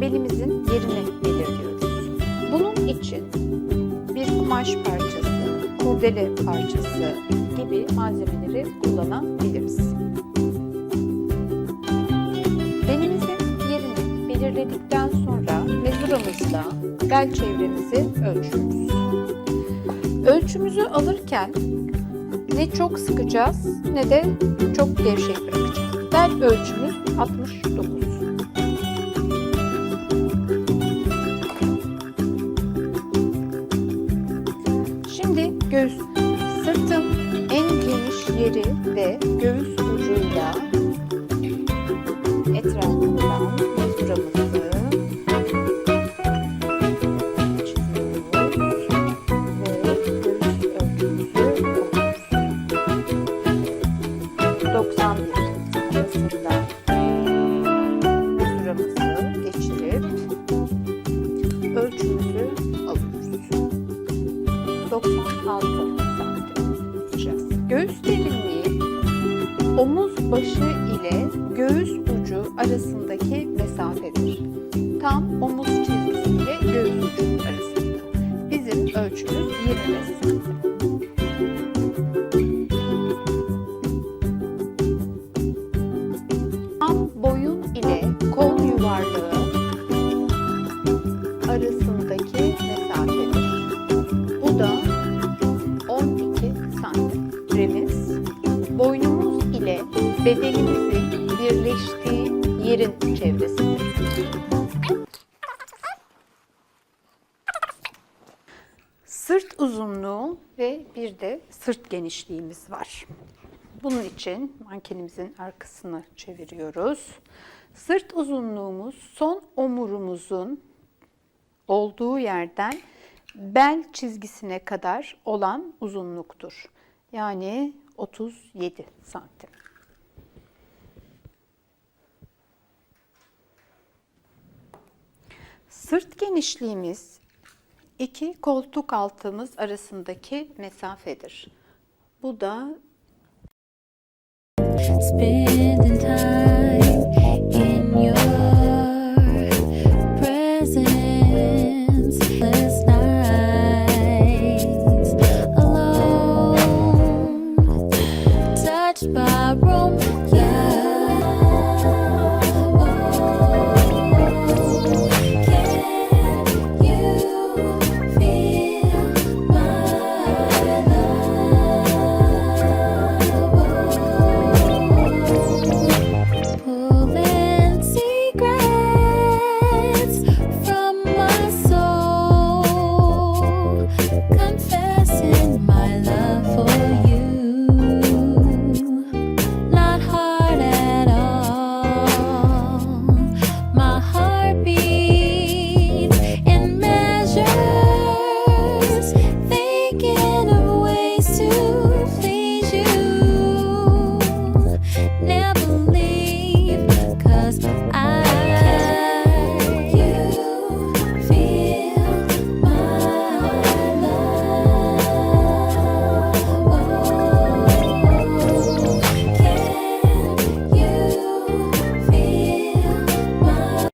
belimizin yerini belirliyoruz. Bunun için bir kumaş parçası, kurdele parçası gibi malzemeleri kullanabiliriz. Belimizin yerini belirledikten sonra mezuramızla bel çevremizi ölçüyoruz. Ölçümüzü alırken ne çok sıkacağız ne de çok gevşek bırakacağız. Bel ölçümüz 69. Şimdi göğüs, sırtın en geniş yeri ve göğüs ucuyla etrafından mezuramızı çiziyoruz ve ölçümüzü alıyoruz. 91 arasında 96 santim. Göğüs derinliği omuz başı ile göğüs ucu arasındaki mesafedir. Tam omuz çizgisi ile göğüs ucu arasında. Bizim ölçümüz 25 santim. Tam boyun ile kol yuvarlığı arasındaki bedenimizin birleştiği yerin çevresidir. Sırt uzunluğu ve bir de sırt genişliğimiz var. Bunun için mankenimizin arkasını çeviriyoruz. Sırt uzunluğumuz son omurumuzun olduğu yerden bel çizgisine kadar olan uzunluktur. Yani 37 santim. Sırt genişliğimiz iki koltuk altımız arasındaki mesafedir. Bu da Spending time